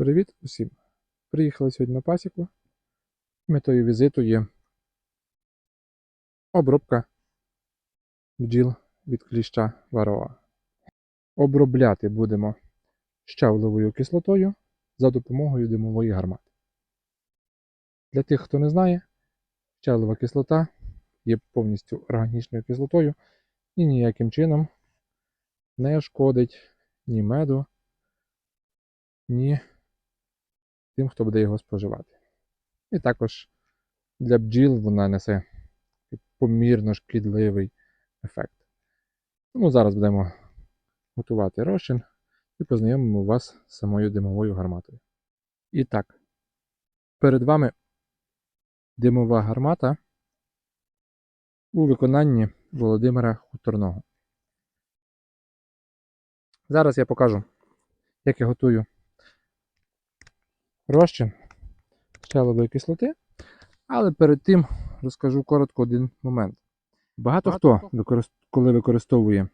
Привіт усім! Приїхали сьогодні на пасіку. Метою візиту є обробка бджіл від кліща вароа. Обробляти будемо щавловою кислотою за допомогою димової гармати. Для тих, хто не знає, щавлова кислота є повністю органічною кислотою і ніяким чином не шкодить ні меду, ні тим, хто буде його споживати. І також для бджіл вона несе помірно шкідливий ефект. Тому зараз будемо готувати розчин і познайомимо вас з самою димовою гарматою. І так, перед вами димова гармата у виконанні Володимира Хуторного. Зараз я покажу, як я готую розчин щавлової кислоти. Але перед тим розкажу коротко один момент. Багато, Багато хто, використ- коли використовує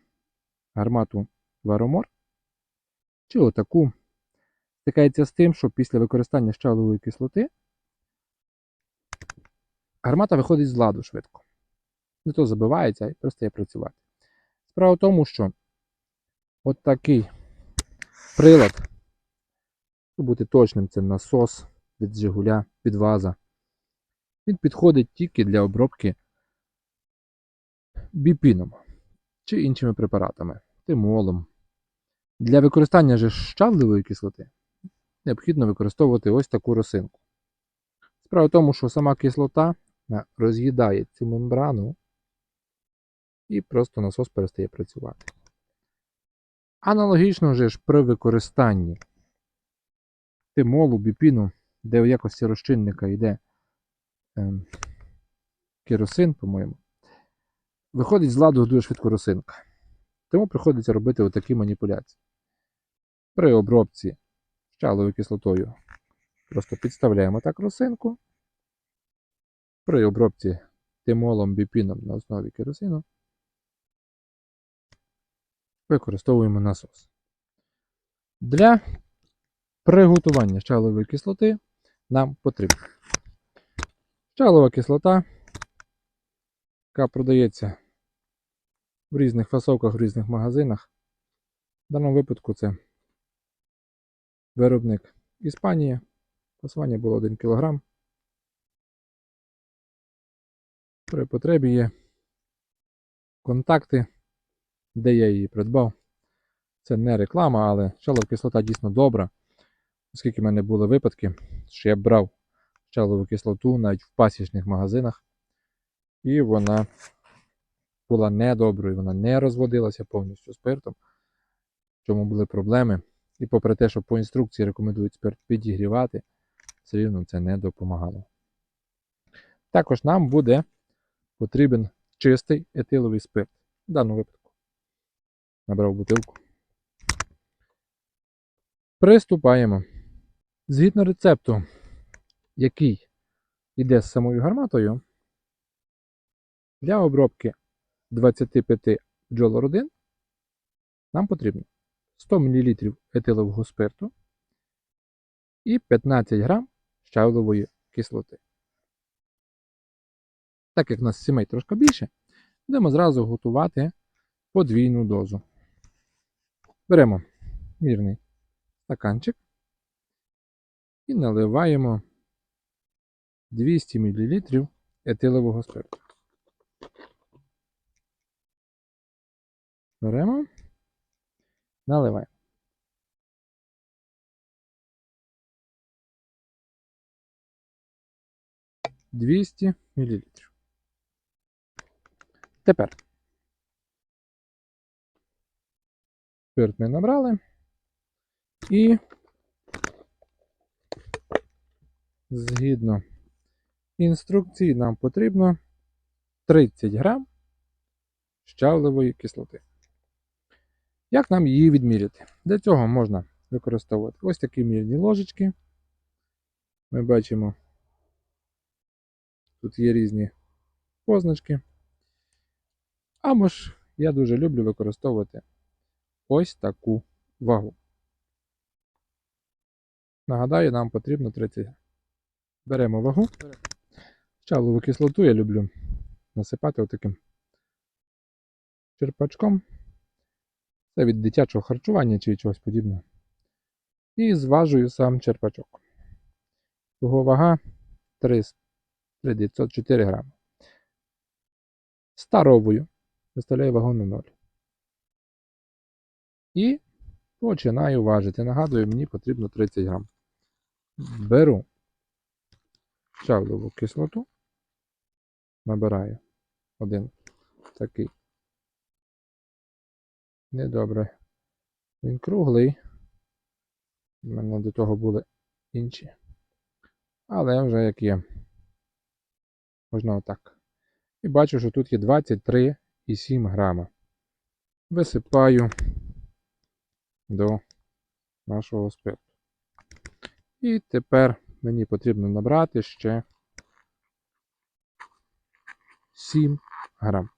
гармату Варомор чи отаку, стикається з тим, що після використання щавлової кислоти гармата виходить з ладу швидко. Не то забивається і перестає працювати. Справа в тому, що от такий прилад бути точним, це насос від Жигуля, від ваза. Він підходить тільки для обробки біпіном чи іншими препаратами, тимолом. Для використання же щавливої кислоти необхідно використовувати ось таку росинку. Справа в тому, що сама кислота роз'їдає цю мембрану і просто насос перестає працювати. Аналогічно же ж при використанні тимолу, біпіну, де в якості розчинника йде ем, керосин, по-моєму, виходить з ладу дуже швидко росинка. Тому приходиться робити отакі маніпуляції. При обробці щаловою кислотою просто підставляємо так росинку. При обробці тимолом, біпіном на основі керосину використовуємо насос. Для приготування щавлової кислоти нам потрібно. Щавлова кислота, яка продається в різних фасовках, в різних магазинах. В даному випадку це виробник Іспанії. Фасування було 1 кг. При потребі є контакти, де я її придбав. Це не реклама, але щавлова кислота дійсно добра. Оскільки в мене були випадки, що я брав щавлову кислоту навіть в пасічних магазинах, і вона була недоброю, вона не розводилася повністю спиртом, в чому були проблеми. І попри те, що по інструкції рекомендують спирт підігрівати, все рівно це не допомагало. Також нам буде потрібен чистий етиловий спирт. В даному випадку набрав бутилку. Приступаємо. Згідно рецепту, який йде з самою гарматою, для обробки 25 бджолородин нам потрібно 100 мл етилового спирту і 15 г щавлової кислоти. Так як в нас сімей трошки більше, будемо зразу готувати подвійну дозу. Беремо мірний стаканчик і наливаємо 200 мл етилового спирту. Беремо, наливаємо. Двісті мілілітрів. Тепер спирт ми набрали і згідно інструкції нам потрібно 30 грам щавлевої кислоти. Як нам її відміряти? Для цього можна використовувати ось такі мірні ложечки. Ми бачимо, тут є різні позначки. Або ж я дуже люблю використовувати ось таку вагу. Нагадаю, нам потрібно 30. Беремо вагу. Щавлову кислоту я люблю насипати отаким черпачком. Це від дитячого харчування чи чогось подібного. І зважую сам черпачок. Його вага 3904 грами. Старовую. Виставляю вагу на 0. І починаю важити. Нагадую, мені потрібно 30 грам. Беру щавлову кислоту. Набираю один такий. Недобре. Він круглий. У мене до того були інші. Але вже як є. Можна отак. І бачу, що тут є 23,7 грама. Висипаю до нашого спирту. І тепер мені потрібно набрати ще 7 грам.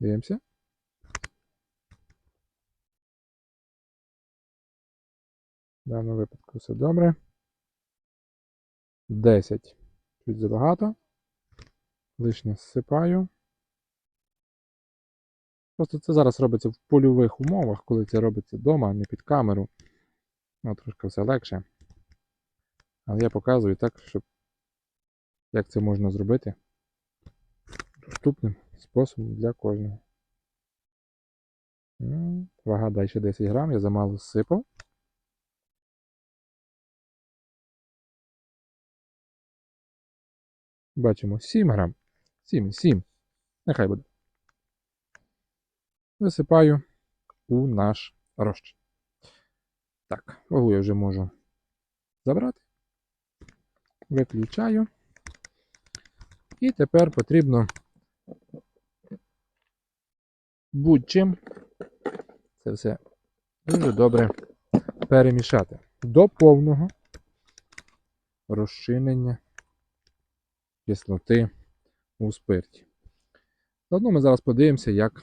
Дивимося. В даному випадку все добре. 10. Чуть забагато. Лишнє зсипаю. Просто це зараз робиться в польових умовах, коли це робиться вдома, а не під камеру. Ну, трошки все легше. Але я показую так, щоб як це можна зробити доступним способом для кожного. Ну, Вага далі 10 грам, я замало зсипав. Бачимо 7 грам. 7, 7. Нехай буде. Висипаю у наш розчин. Так, вагу я вже можу забрати. Виключаю. І тепер потрібно будь-чим це все дуже добре перемішати до повного розчинення кислоти у спирті. Заодно ми зараз подивимося, як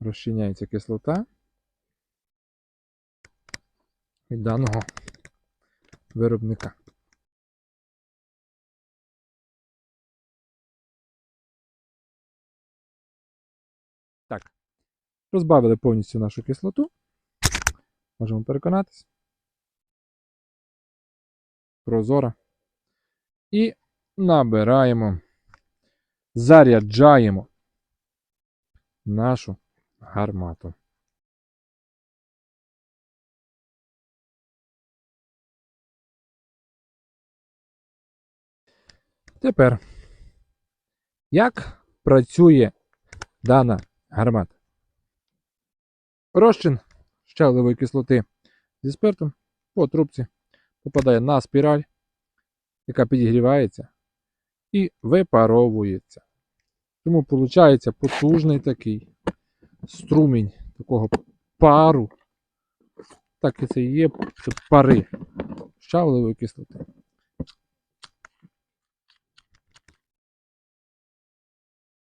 розчиняється кислота від даного виробника. Так. Розбавили повністю нашу кислоту. Можемо переконатись. Прозора. І набираємо, заряджаємо нашу гармату. Тепер, як працює дана гармата? Розчин щавлевої кислоти зі спиртом по трубці попадає на спіраль, яка підігрівається і випаровується. Тому виходить потужний такий струмінь такого пару. Так і це і є пари щавлевої кислоти.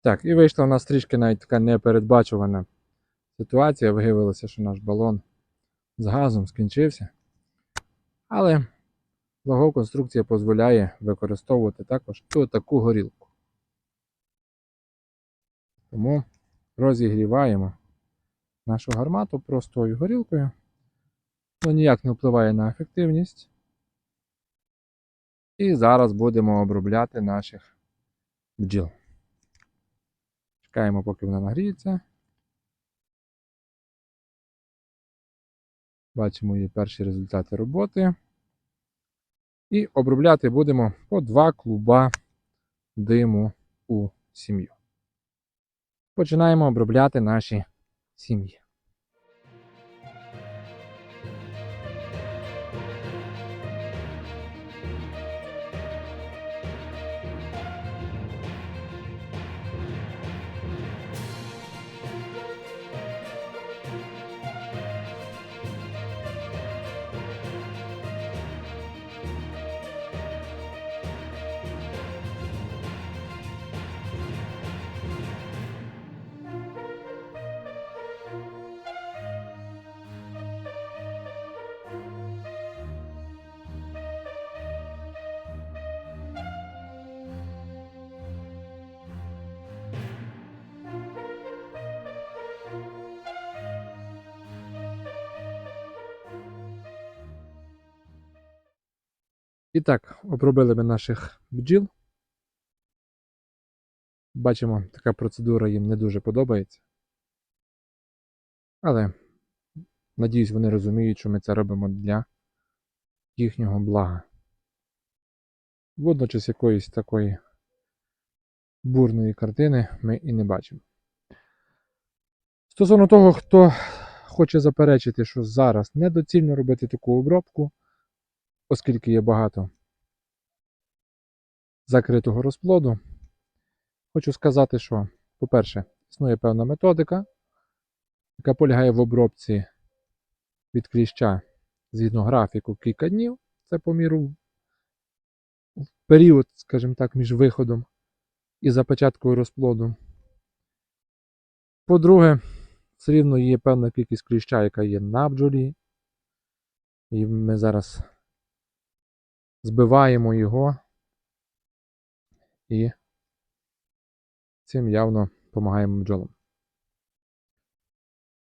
Так, і вийшла у нас трішки навіть така непередбачувана ситуація. Виявилося, що наш балон з газом скінчився. Але вагоконструкція дозволяє використовувати також і таку горілку. Тому розігріваємо нашу гармату простою горілкою. Воно ніяк не впливає на ефективність. І зараз будемо обробляти наших бджіл. Чекаємо, поки вона нагріється. Бачимо її перші результати роботи. І обробляти будемо по два клуба диму у сім'ю. Починаємо обробляти наші сім'ї. І так, обробили ми наших бджіл. Бачимо, така процедура їм не дуже подобається. Але надіюсь, вони розуміють, що ми це робимо для їхнього блага. Водночас якоїсь такої бурної картини ми і не бачимо. Стосовно того, хто хоче заперечити, що зараз недоцільно робити таку обробку, оскільки є багато закритого розплоду, хочу сказати, що, по-перше, існує певна методика, яка полягає в обробці від кліща згідно графіку кілька днів. Це по міру в період, скажімо так, між виходом і започаткою розплоду. По-друге, все рівно є певна кількість кліща, яка є на бджолі. І ми зараз збиваємо його і цим явно допомагаємо бджолам.